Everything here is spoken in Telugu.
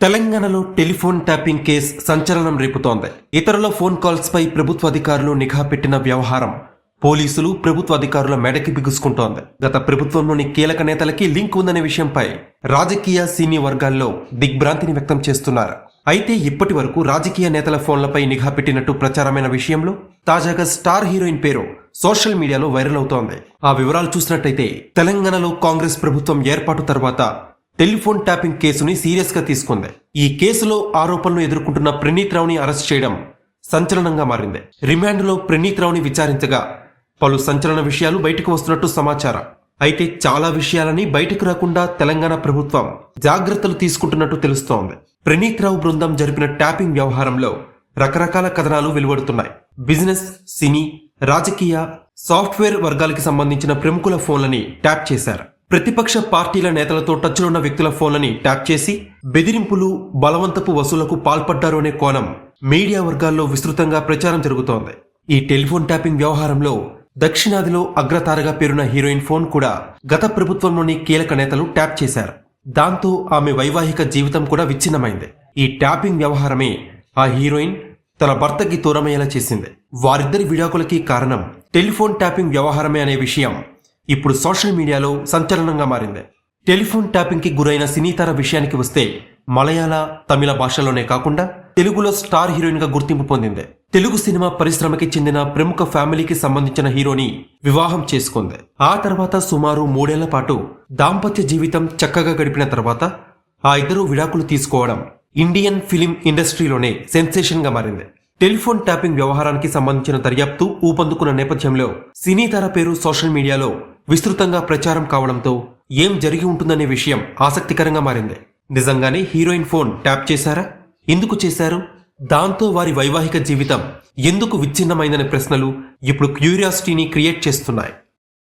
తెలంగాణలో టెలిఫోన్ ట్యాపింగ్ కేస్ సంచలనం రేపుతోంది. ఇతరుల ఫోన్ కాల్స్ పై ప్రభుత్వ అధికారులు నిఘా పెట్టిన వ్యవహారం పోలీసులు ప్రభుత్వ అధికారుల మెడకి బిగుసుకుంటోంది. గత ప్రభుత్వంలోని కీలక నేతలకి లింక్ ఉందనే విషయంపై రాజకీయ సీనియర్ వర్గాల్లో దిగ్భ్రాంతిని వ్యక్తం చేస్తున్నారు. అయితే ఇప్పటి వరకు రాజకీయ నేతల ఫోన్లపై నిఘా పెట్టినట్టు ప్రచారమైన విషయంలో తాజాగా స్టార్ హీరోయిన్ పేరు సోషల్ మీడియాలో వైరల్ అవుతోంది. ఆ వివరాలు చూసినట్టయితే తెలంగాణలో కాంగ్రెస్ ప్రభుత్వం ఏర్పాటు తర్వాత టెలిఫోన్ ట్యాపింగ్ కేసుని సీరియస్గా తీసుకుంది. ఈ కేసులో ఆరోపణలు ఎదుర్కొంటున్న ప్రణీత్ రావుని అరెస్ట్ చేయడం సంచలనంగా మారింది. రిమాండ్లో ప్రణీత్ రావుని విచారించగా పలు సంచలన విషయాలు బయటకు వస్తున్నట్టు సమాచారం. అయితే చాలా విషయాలని బయటకు రాకుండా తెలంగాణ ప్రభుత్వం జాగ్రత్తలు తీసుకుంటున్నట్టు తెలుస్తోంది. ప్రణీత్ రావు బృందం జరిపిన ట్యాపింగ్ వ్యవహారంలో రకరకాల కథనాలు వెలువడుతున్నాయి. బిజినెస్ సినీ రాజకీయ సాఫ్ట్వేర్ వర్గాలకి సంబంధించిన ప్రముఖుల ఫోన్లని ట్యాప్ చేశారు. ప్రతిపక్ష పార్టీల నేతలతో టచ్లో ఉన్న వ్యక్తుల ఫోన్లని ట్యాప్ చేసి బెదిరింపులు బలవంతపు వసూలకు పాల్పడ్డారు అనే కోణం మీడియా వర్గాల్లో విస్తృతంగా ప్రచారం జరుగుతోంది. ఈ టెలిఫోన్ ట్యాపింగ్ వ్యవహారంలో దక్షిణాదిలో అగ్రతారగా పేరున్న హీరోయిన్ ఫోన్ కూడా గత ప్రభుత్వంలోని కీలక నేతలు ట్యాప్ చేశారు. దాంతో ఆమె వైవాహిక జీవితం కూడా విచ్ఛిన్నమైంది. ఈ ట్యాపింగ్ వ్యవహారమే ఆ హీరోయిన్ తన భర్తకి దూరమయ్యేలా చేసింది. వారిద్దరి విడాకులకి కారణం టెలిఫోన్ ట్యాపింగ్ వ్యవహారమే అనే విషయం ఇప్పుడు సోషల్ మీడియాలో సంచలనంగా మారింది. టెలిఫోన్ ట్యాపింగ్కి గురైన సినీతార విషయానికి వస్తే మలయాళ తమిళ భాషలోనే కాకుండా తెలుగులో స్టార్ హీరోయిన్గా గుర్తింపు పొందింది. తెలుగు సినిమా పరిశ్రమకి చెందిన ప్రముఖ ఫ్యామిలీకి సంబంధించిన హీరోని వివాహం చేసుకుంది. ఆ తర్వాత సుమారు మూడేళ్ళ పాటు దాంపత్య జీవితం చక్కగా గడిపిన తర్వాత ఆ ఇద్దరు విడాకులు తీసుకోవడం ఇండియన్ ఫిలిం ఇండస్ట్రీలోనే సెన్సేషన్గా మారింది. టెలిఫోన్ ట్యాపింగ్ వ్యవహారానికి సంబంధించిన దర్యాప్తు ఊపందుకున్న నేపథ్యంలో సినీ తార పేరు సోషల్ మీడియాలో విస్తృతంగా ప్రచారం కావడంతో ఏం జరిగి ఉంటుందనే విషయం ఆసక్తికరంగా మారింది. నిజంగానే హీరోయిన్ ఫోన్ ట్యాప్ చేశారా? ఎందుకు చేశారు? దాంతో వారి వైవాహిక జీవితం ఎందుకు విచ్ఛిన్నమైందనే ప్రశ్నలు ఇప్పుడు క్యూరియాసిటీని క్రియేట్ చేస్తున్నాయి.